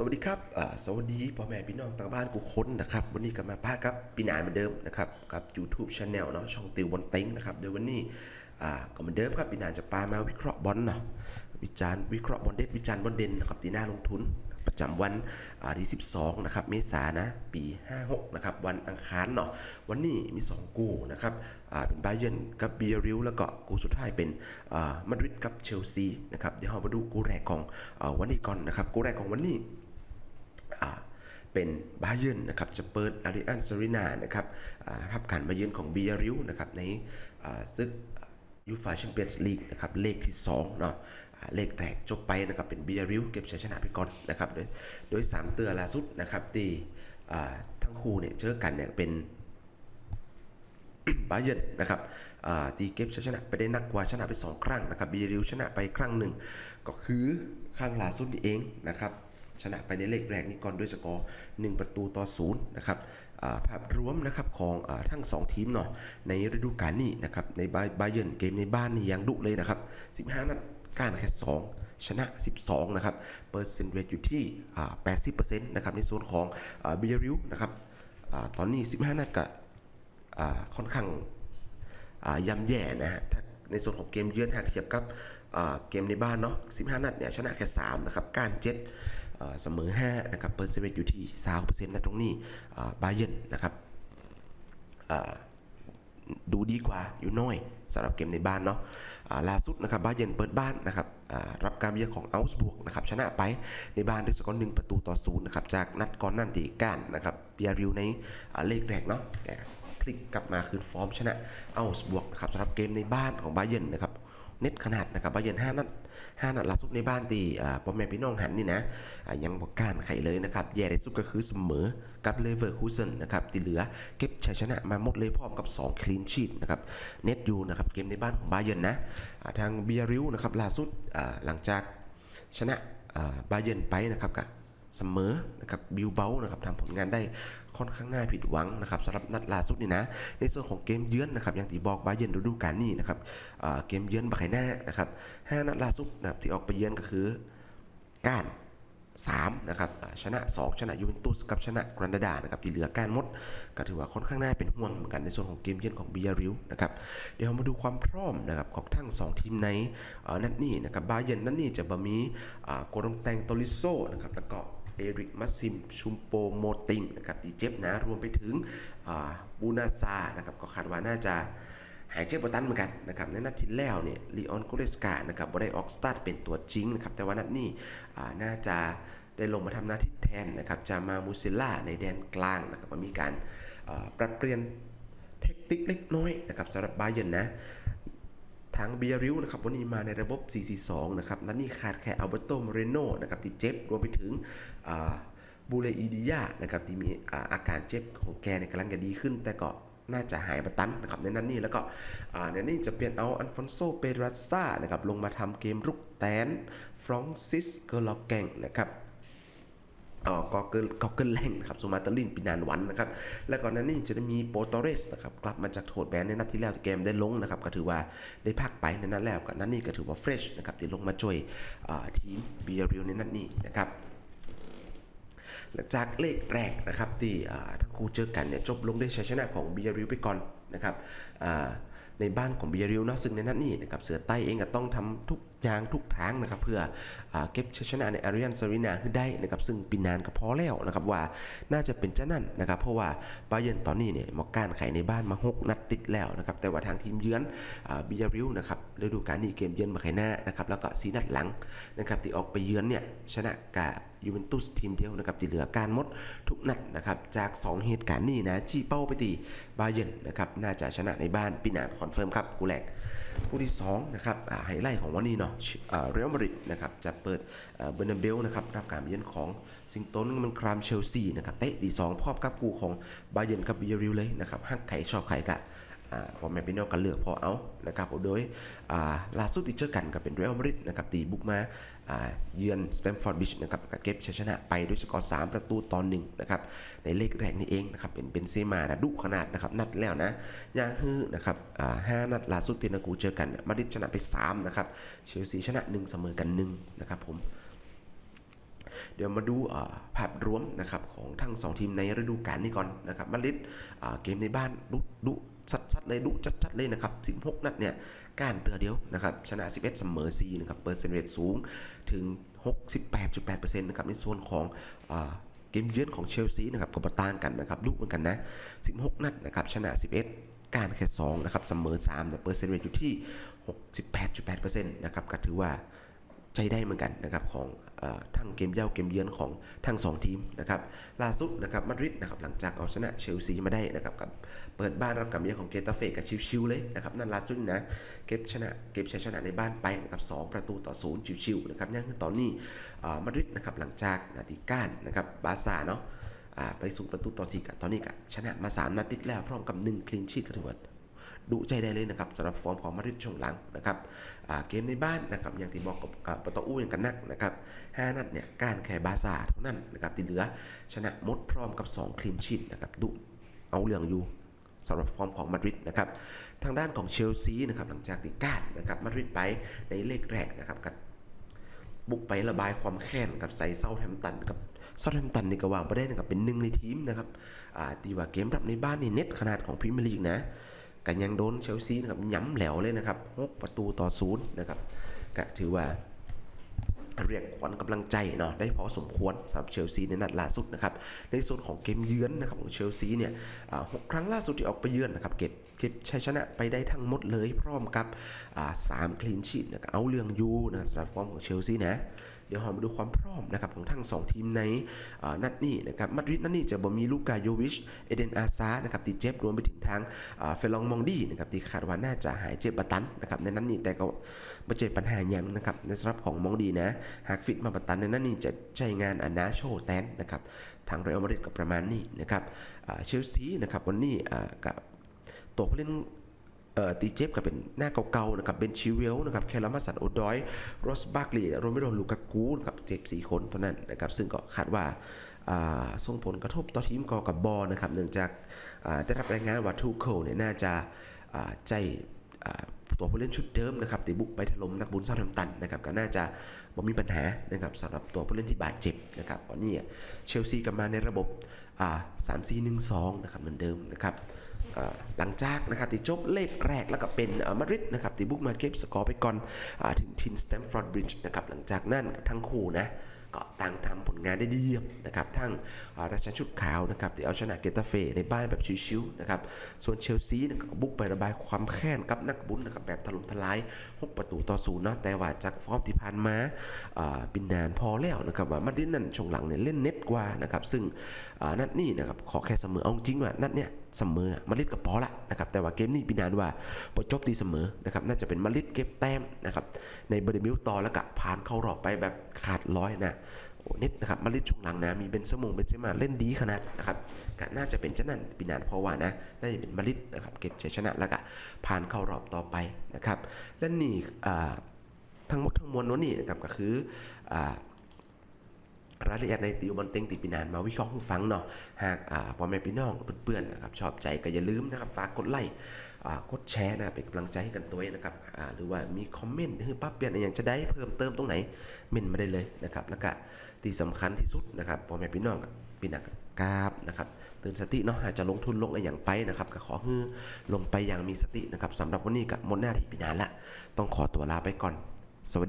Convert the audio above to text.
สวัสดีครับสวัสดีพ่อแม่พี่น้องต่างบ้านกูค้นนะครับ วันนี้ก็มาพากับปีนานเหมือนเดิมนะครับกับ YouTube Channel เนาะช่องติวบอลเต็งนะครับโดยววันนี้ก็เหมือนเดิมครับปีนานจะปามาวิเคราะห์บอลเนาะวิจารณ์วิเคราะห์บอลเด็ดวิจารณ์บอลเด่นนะครับตีหน้าลงทุนประจำวันที่ 12 นะครับ เมษายนนะ ปี 56 นะครับ วันอังคารเนาะ วันนี้มี 2 กูนะครับเป็นไบเยนกับเบียริลแล้วก็กูสุดท้ายเป็นมาดริดกับเชลซีนะครับ เดี๋ยวเรามาดูกูแรกของอวันนี้ก่อนนะครับ กูแรกของวันนี้ เป็นบาเยนนะครับจะเปิดอาริอันซารินานะครับรับการมาเยือนของบียริลนะครับในอ่าศึกยูฟาแชมเปี้ยนส์ลีกนะครับเลขที่2เนาะเลขแรกจบไปนะครับเป็นบียริลเก็บชัยชนะไปก่อนนะครับโดยโดย 3 เตือล่าสุดนะครับที่ทั้งคู่เนี่ยเจอกันเนี่ยเป็นบาเยนนะครับอ่าตีเก็บชัยชนะไปได้นักกว่าชนะไป 2 ครั้งนะครับบีริวชนะไปครั้งหนึ่งก็คือครั้งล่าสุดนี่เองนะครับ ชนะไปในเลขแรกนี่ก่อนด้วยสกอร์ 1 ประตูต่อ0นะครับภาพรวมนะครับของอทั้ง 2 ทีมเนาะในฤดูกาลนี้นะครับในบาบเยิร์นเกมในบ้านนี่ยังดุเลยนะครับ 15 นัดการแค่ 2ชนะ 12 นะครับ เปอร์เซ็นต์เรทอยู่ที่อ่า80%นะครับ ในส่วนของอ่าบียริวนะครับอตอนนี้ 15 นัดกับอ่าค่อนข้างย่ำแย่นะฮะในส่วนของเกมเยือนหากเทียบกับเกมในบ้านเนาะ 15 นัดเนี่ยชนะแค่ 3 นะครับ การเจ็ด เสมอ5นะครับเปอร์เซ็นต์อยู่ที่30%นะตรงนี้บาเยร์นนะครับดูดีกว่าอยู่น้อยสำหรับเกมในบ้านเนาะอ่าล่าสุดนะครับบาเยร์นเปิดบ้านนะครับรับการเยือนของอัลส์บวกนะครับชนะไปในบ้านด้วยสกอร์หนึ่งประตูต่อศูนย์นะครับจากนัดก่อนนั่นที่ก้านนะครับเปียริวในเลขแรกเนาะแต่พลิกกลับมาคืนฟอร์มชนะอัลส์บวกนะครับสำหรับเกมในบ้านของบาเยร์นนะครับ เน็ตขนาดนะครับบาเยร์นห้านัดห้านัดล่าสุดในบ้านตีอ่าพ่อแม่พี่น้องหันนี่นะยังบอกก้านไขเลยนะครับแย่ที่สุดก็คือเสมอกับเลเวอร์คูเซนนะครับที่เหลือเก็บชัยชนะมาหมดเลยพร้อมกับ 2 คลีนชีตนะครับเน็ตอยู่นะครับเกมในบ้านของบาเยร์นนะทางเบียริวนะครับล่าสุดหลังจากชนะบาเยร์นไปนะครับกับ เสมอนะครับบิวเบลนะครับทำผลงานได้ค่อนข้างน่าผิดหวังนะครับสำหรับนัดล่าสุดนี่นะ ในส่วนของเกมเยือนนะครับอย่างที่บอกบาเยร์นฤดูกาลนี้นะครับเกมเยือนบาไคน่านะครับห้านัดล่าสุดนะครับที่ออกไปเยือนก็คือก้าน3นะครับชนะ 2 ชนะยูเวนตุสกับชนะกรันดาดานะครับที่เหลือการมดก็ถือว่าค่อนข้างน่าเป็นห่วงเหมือนกันในส่วนของเกมเยือนของบิยาริวนะครับเดี๋ยวมาดูความพร้อมนะครับของทั้ง 2 ทีมในนัดนี้นะครับบาเยร์นนัดนี้จะบะมีโกดงแตงโตลิโซนะครับแล้วก็ เอริกมัสซิม ชุมโปโมติงนะครับที่เจ็บนะรวมไปถึงบูนาซานะครับก็คาดว่าน่าจะหายเจ็บปวดตันเหมือนกันนะครับในนัดที่แล้วเนี่ยลีออนโกเลสกานะครับบ่ได้ออกสตาร์ทเป็นตัวจริงนะครับแต่ว่านัดนี้น่าจะได้ลงมาทำหน้าที่แทนนะครับจามามูซิล่าในแดนกลางนะครับมีการปรับเปลี่ยนเทคนิคเล็กน้อยนะครับสำหรับบาเยนนะ ทางเบียริวนะครับวันนี้มาในระบบ 442 นะครับนัดนี้ขาดแค่อัลเบโตโมเรโนนะครับที่เจ็บรวมไปถึงบูเลอีดิยานะครับที่มีอาอาการเจ็บของแกเนี่ยกำลังจะดีขึ้น แต่ก็น่าจะหายบัตันนะครับในนั้นนี่แล้วก็ในนี้จะเปลี่ยนเอาอันฟอนโซเปรัสซานะครับลงมาทำเกมรุกแตนฟรองซิสเกอร์ลอกแกงนะครับ กอเกิลกอเกิลแรงนะครับซูมาตาลินปีนานวันนะครับ และก่อนหนั้นนี่จะได้มีโปรโตเรสนะครับกลับมาจากโทษแบนในนัดที่แล้วที่เกมได้ลงนะครับก็ถือว่าได้พักไปในนัดแล้วกับนัดนี้ก็ถือว่าเฟรชนะครับที่ลงมาช่วยทีมเบียริลในนัดนี้นะครับหลังจากเลขแรกนะครับที่ทั้งคู่เจอกันเนี่ยจบลงด้วยชัยชนะของเบียริลไปก่อนนะครับในบ้านของเบียริลนะซึ่งในนัดนี้นะครับเสือใต้เองก็ต้องทำทุกอย่างทุกทางนะครับเพื่ออเก็บชัยชนะในอาริยันซารินาให้ได้นะครับซึ่งปีนานก็พอแล้วนะครับว่าน่าจะเป็นเจ้านั่นนะครับเพราะว่าบาเยร์นตอนนี้เนี่ยมอกการไขในบ้านมา6นัดติดแล้วนะครับแต่ว่าทางทีมเยือนบียาริลนะครับฤดูกาลนี้เกมเยือนมาไขหน้านะครับแล้วก็ซีนัดหลังนะครับที่ออกไปเยือนเนี่ยชนะกะยูเวนตุสทีมเดียวนะครับที่เหลือการมดทุกนัดนะครับจาก 2 เหตุการณ์นี้นะจี้เป้าไปตีบาเยร์นนะครับน่าจะชนะในบ้านปีนานคอนเฟิร์มครับกูแหลก กู่ที่2นะครับไฮไลท์ของวันนี้เนาะเรอัลมาดริดนะครับจะเปิดเบอร์นาเบลนะครับรับการเยือนของซิงโตนมันครามเชลซีนะครับเตะตีสองพร้อมกับกูของบาเยนกับเบียริลเลยนะครับหักไข่ชอบไข่กะ พอแม่พี่น้องกันเลือกพอเอานะครับโดยล่าสุดที่เจอกันกับเป็นเรอัลมาดริดนะครับตีบุกมาเยือนสแตมฟอร์ดบิชนะครับก็เก็บชัยชนะไปด้วยสกอร์3ประตูต่อหนึ่งนะครับในเลขแรกนี่เองนะครับเป็นเป็นเซมานะดุขนาดนะครับนัดแล้วนะย่างฮือนะครับห้านัดล่าสุดที่นากูเจอกันมาดริดชนะไป3นะครับเชลซีชนะ 1 เสมอกัน1นะครับผมเดี๋ยวมาดูภาพรวมนะครับของทั้งสองทีมในฤดูกาลนี้ก่อนนะครับมาดริดเกมในบ้านดุดุ สัดๆเลยดุจัดๆเลยนะครับ 16 นัดเนี่ยการเตือเดียวนะครับชนะ 11 เสมอ4นะครับเปอร์เซ็นต์เรทสูงถึง 68.8%นะครับในส่วนของเกมเยือนของเชลซีนะครับก็บต่างกันนะครับดุเหมือนกันนะ 16 นัดนะครับชนะ 11การแค่2นะครับเสมอ3แต่เปอร์เซ็นต์เรทอยู่ที่ 68.8%นะครับก็ถือว่า ใจได้เหมือนกันนะครับของอทั้งเกมเย่าเกมเยือนของทั้งสองทีมนะครับล่าสุดนะครับมาดริดนะครับหลังจากเอาชนะเชลซีมาได้นะครับกับเปิดบ้านรับกับเยือนของเกตาเฟกับชิวๆเลยนะครับนั่นล่าสุดนะเก็บชนะเก็บชัยชนะในบ้านไปนะครับสองประตูต่อศูนย์ชิวๆนะครับยังคือตอนนี้มาดริดนะครับหลังจากนาทีก้านนะครับบาซ่าเนาะไปสูงประตูต่อสี่กับตอนนี้ก็ชนะมาสามนัดติดแล้วพร้อมกับ1คลีนชีตก็ถือว่า ดูใจได้เลยนะครับสำหรับฟอร์มของมาดริดช่วงหลังนะครับเกมในบ้านนะครับอย่างที่บอกกับประตูอู้อย่างกันนักนะครับ5นัดเนี่ยการแข่บาร์ซ่าเท่านั้นนะครับที่เหลือชนะมดพร้อมกับ 2 คลีนชีตนะครับดูเอาเรื่องอยู่สำหรับฟอร์มของมาดริดนะครับทางด้านของเชลซีนะครับหลังจากที่กานนะครับมาดริดไปในเลขแรกนะครับกับบุกไประบายความแค้นกับใส่เซาแฮมป์ตันกับเซาแฮมป์ตันนี่ก็วางประเด็นกับเป็นหนึ่งในทีมนะครับตีว่าเกมรับในบ้านนี่เน็ตขนาดของพรีเมียร์ลีกนะ กันยังโดนเชลซีนะครับย้ำแหลวเลยนะครับหกประตูต่อศูนย์นะครับก็ถือว่าเรียกขวัญกำลังใจเนาะได้พอสมควรสำหรับเชลซีในนัดล่าสุดนะครับในส่วนของเกมเยือนนะครับของเชลซีเนี่ยหกครั้งล่าสุดที่ออกไปเยือนนะครับเก็บเก็บชัยชนะไปได้ทั้งหมดเลยพร้อมกับสามคลีนชีตนะครับเอาเรื่องยูนะสำหรับฟอร์มของเชลซีนะ เดี๋ยวเรามาดูความพร้อมนะครับของทั้งสองทีมในนัดนี้นะครับมาดริดนัดนี้จะบ่มีลูกาโยวิชเอเดนอาซานะครับที่เจ็บรวมไปถึงทางเฟลองมองดีนะครับที่คาดว่าน่าจะหายเจ็บบาตันนะครับในนั้นนี่แต่ก็ไม่เจอปัญหายังนะครับในสำหรับของมองดีนะหากฟิตมาบัตันในนั้นนี่จะใช้งานอนาโชแตนนะครับทางเรอัลมาดริดก็ประมาณนี้นะครับเชลซีนะครับวันนี้กับ ตัวผู้เล่นตีเจ็บก็เป็นหน้าเก่าๆนะครับเบนชิเวลนะครับแคลามาสันโอดอยโรสบักลีโรเมโรลูกากูนะครับเจ็บสี่คนเท่านั้นนะครับซึ่งก็คาดว่าส่งผลกระทบต่อทีมกอกับบอลนะครับเนื่องจากได้รับรายงานว่าทูเคิลเนี่ยน่าจะใจตัวผู้เล่นชุดเดิมนะครับที่บุกไปถล่มนักบุญเซาท์แฮมตันนะครับก็น่าจะบ่มีปัญหานะครับสำหรับตัวผู้เล่นที่บาดเจ็บนะครับตอนนี้เชลซีกลับมาในระบบอ่า3 4 1 2นะครับเหมือนเดิมนะครับ หลังจากนะครับที่จบเลขแรกแล้วก็เป็นมาดริดนะครับที่บุกมาเก็บสกอร์ไปก่อนอถึงทินสแตมฟอร์ดบริดจ์นะครับหลังจากนั้นทั้งคู่นะก็ต่างทำผลงานได้ดีเยี่ยมนะครับ ทั้งราชชุดขาวนะครับที่เอาชนะเกตาเฟในบ้านแบบชิวๆนะครับ ส่วนเชลซีนะครับก็บุกไประบายความแค้นกับนักบุญนะครับแบบถล่มทลาย 6 ประตูต่อศูนย์เนาะ แต่ว่าจากฟอร์มที่ผ่านมาเป็นนานพอแล้วนะครับว่ามาดริดนั่นช่วงหลังเนี่ยเล่นเน็ตกว่านะครับ ซึ่งนัดนี้นะครับขอแค่เสมอเอาจริงว่านัดเนี้ยเสมอมาริดกับพอละนะครับแต่ว่าเกมนี้ปีนานว่าพอจบตีเสมอนะครับน่าจะเป็นมาริดเก็บแต้มนะครับในเบอร์มิลต่อแล้วก็ผ่านเข้ารอบไปแบบขาดร้อยนะโอ้เน็ตนะครับมาริดช่วงหลังนะมีเบนเซมงเบนเซมาเล่นดีขนาดนะครับก็น่าจะเป็นเจ้านั่นปีนานเพราะว่านะน่าจะเป็นมาริดนะครับเก็บชัยชนะแล้วก็ผ่านเข้ารอบต่อไปนะครับและนี่ทั้งหมดทั้งมวลนั้นนี่นะครับก็คืออ่า รายละเอียดในติวบอลเต็งติดปีนานมาวิเคราะห์ให้ฟังเนาะหากพ่อแม่พี่น้องเพื่อนๆนะครับชอบใจก็อย่าลืมนะครับฝากกดไลค์กดแชร์นะเป็นกำลังใจให้กันตัวเองนะครับหรือว่ามีคอมเมนต์หรือป้าเปลี่ยนอะไรอย่างจะได้เพิ่มเติมตรงไหนเมนมาได้เลยนะครับแล้วก็ที่สำคัญที่สุดนะครับพ่อแม่พี่น้องก็พี่นักกราบนะครับเตือนสติเนาะอาจจะลงทุนลงอะไรอย่างไปนะครับก็ขอให้ลงไปอย่างมีสตินะครับสำหรับวันนี้ก็หมดหน้าที่ปีนานละต้องขอตัวลาไปก่อน สวัสดี